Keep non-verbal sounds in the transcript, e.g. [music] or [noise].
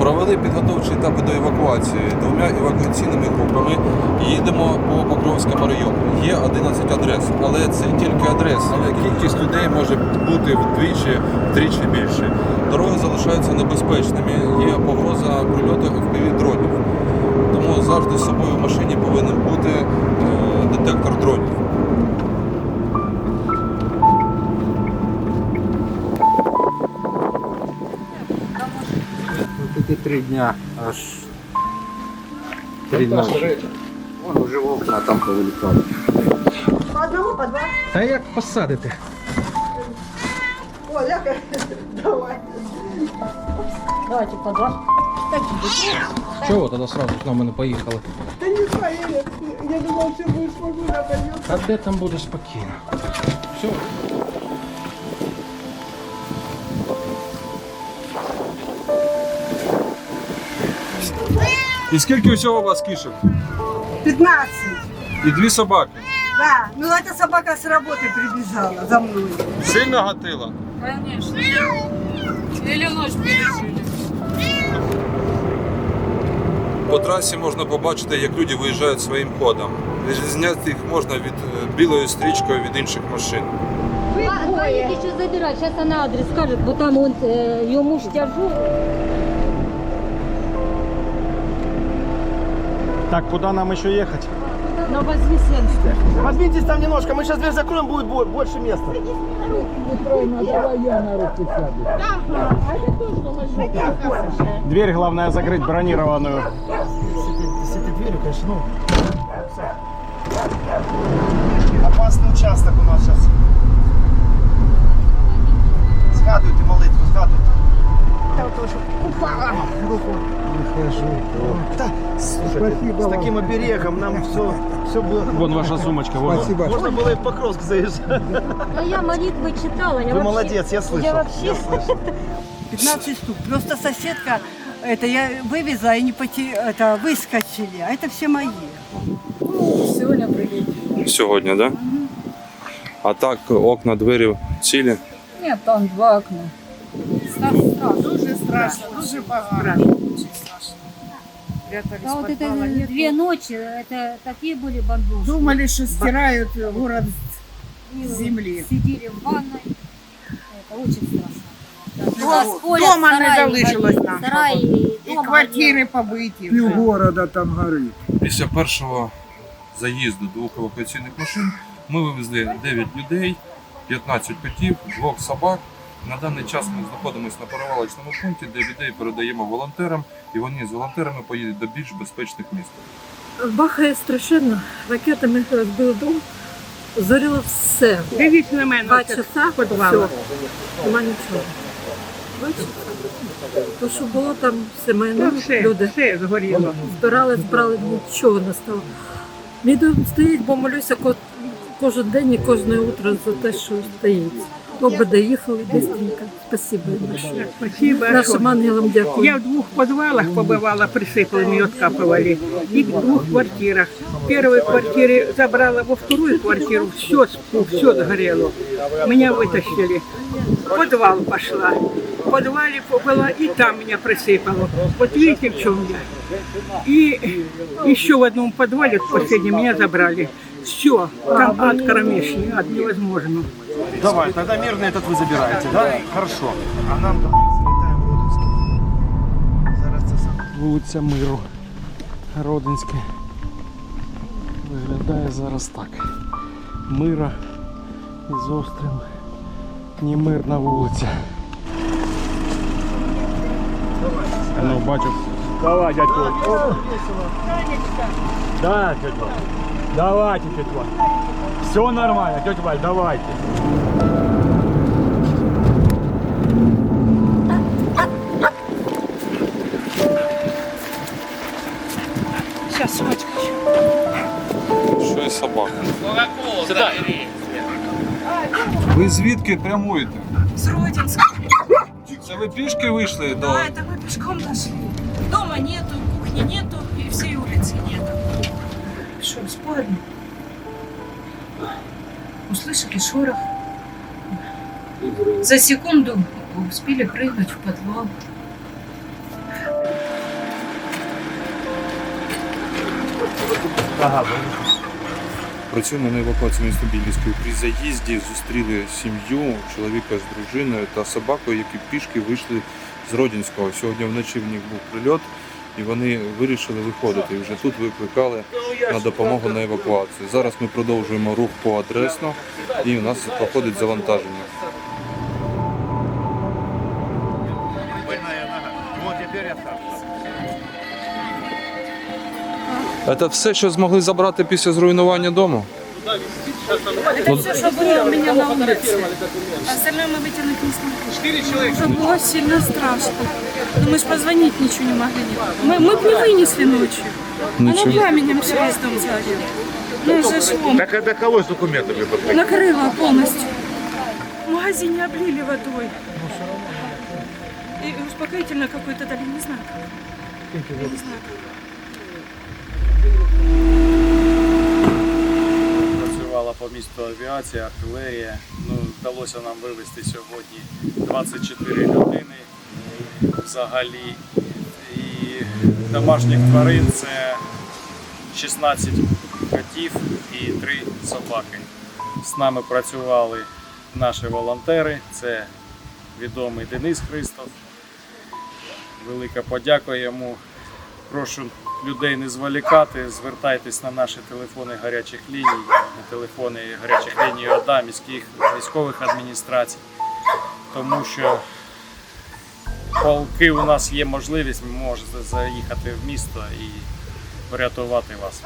Провели підготовчі етапи до евакуації двома евакуаційними групами. Їдемо по Покровському району. Є 11 адрес, але це тільки адреси. Кількість людей може бути вдвічі, втричі більше. Дороги залишаються небезпечними. Є погроза прильоту в дронів. Тому завжди з собою в машині повинен бути е, детектор дронів. Три дня аж три ночі. Вон уже окна там повилітали. По одному, по два. Та як посадити? О, ляга. Давай. Давайте по два. Чого тоді сразу з нами не поїхали? Ты не поверишь. Я думал, что будешь погода пойдет. А де там буде спокійно? Все. І скільки всього у вас кішок? 15. І дві собаки. Да, ну эта собака с работы прибежала за мной. Сильно гатила? Конечно. Или ночь пережили. По трасі можна побачити, як люди виїжджають своїм ходом. Зняти їх можна від е, білою стрічкою від інших машин. Поедете еще забирать. Сейчас она адрес скажет, бо там он, э, ее муж тяжу. Так, куда нам еще ехать? На Вознесенск. Подвиньтесь там немножко, мы сейчас дверь закроем, будет бо- больше места. Дверь главное закрыть бронированную. С этой дверью, конечно, ну... Опасный участок у нас сейчас. Згадуйте молитву, згадуйте. Да, слушайте, с таким оберегом нам все, все было... Вон ваша сумочка, вон. Спасибо. Можно было и в Покровск заезжать. А я молитвы читала. Я Вы вообще- молодец, я слышал. Я вообще... Я слышал. [laughs] 15 штук. Просто соседка, это я вывезла, и не поте... это выскочили. А это все мои. Сегодня прилетели. Сьогодні, так? Да? А так, окна, двері цілі. Нет, там два окна. Дуже страшно, дуже багато. Дуже страшно. Прятались А вот в это подвалах. две ночи, это такие были бомбежки. Думали, что стирают город И с земли. Сидели в ванной. Это очень страшно. Дома- дома не залишилось нам. Сараи, І дома квартири побиті. вже. Півгорода там горить. Після першого заїзду двох евакуаційних машин ми вивезли 9 людей, 15 котів, двох собак. на даний час ми знаходимося на перевалочному пункті, де людей передаємо волонтерам, і вони з волонтерами поїдуть до більш безпечних міст. Бахає страшенно, ракетами розбив дом, зоріло все. Дивіться на мене. Два часа, підвал. все, нема нічого. Бачите? То, що було там все майно, Ну, все, люди все згоріло. збирали, збирали, нічого не стало. Мій дом стоїть, бо молюся ко- кожен день і кожне утро за те, що стоїть. Оба доїхали быстренько. Спасибо. їм большое. Спасибо. Нашим ангелам дякую. Я в двух подвалах побывала, присыпанными откапывали. И в двух квартирах. В первой квартире забрала, во вторую квартиру все, все сгорело. Меня вытащили. В подвал пошла. В подвале была, и там меня присыпало. Вот видите, в чем я. И еще в одном подвале, в последнем, меня забрали. Все, там ад кромешный, ад невозможно. Давай, тогда мирный этот вы забираете, да? Хорошо. А нам залітаємо в Родинський. Зараз це саме. Вулиця Миру. Родинське. Виглядає зараз так. Мира із острим. Немирна вулиця. Ну, бачу. Давай, дядько. Да, тетя Валь. Давайте, тетя Валь. Все нормально, тетя Валь, давайте. Сейчас, сумочка. Що і собака? Ви звідки прямуєте? С Родинска. Це ви пішки вийшли до. Да, это мы пешком дошли. Дома нету, кухни нету, и всей улицы нету. Хорошо, спорно. Услышали шорох. За секунду успели прыгнуть в підвал. Ага, Працюємо на евакуації міста При заїзді зустріли сім'ю, чоловіка з дружиною та собакою, які пішки вийшли з Родінського. Сьогодні вночі в них був прильот і вони вирішили виходити. І вже тут викликали на допомогу на евакуацію. Зараз ми продовжуємо рух по адресно, і у нас проходить завантаження. Це все, що змогли забрати після зруйнування дому? Это все, что было у меня на улице. Остальное мы вытянуть не смогли. Уже было сильно страшно. Но мы же позвонить ничего не могли. Мы, мы бы не вынесли ночью. Оно пламенем все весь дом сгорел. Ну, зашло. Так это кого с документами подходит? Накрыло полностью. В магазине облили водой. И успокоительно какое-то дали, не знаю. Я не знаю. Працювала по місту авіація, артилерія. Ну, вдалося нам вивезти сьогодні 24 людини взагалі. І домашніх тварин це 16 котів і 3 собаки. З нами працювали наші волонтери. Це відомий Денис Христов. Велика подяка йому. Прошу людей не зволікати, звертайтесь на наші телефони гарячих ліній, на телефони гарячих ліній ОДА, міських військових адміністрацій, тому що поки у нас є можливість, ми можемо заїхати в місто і врятувати вас.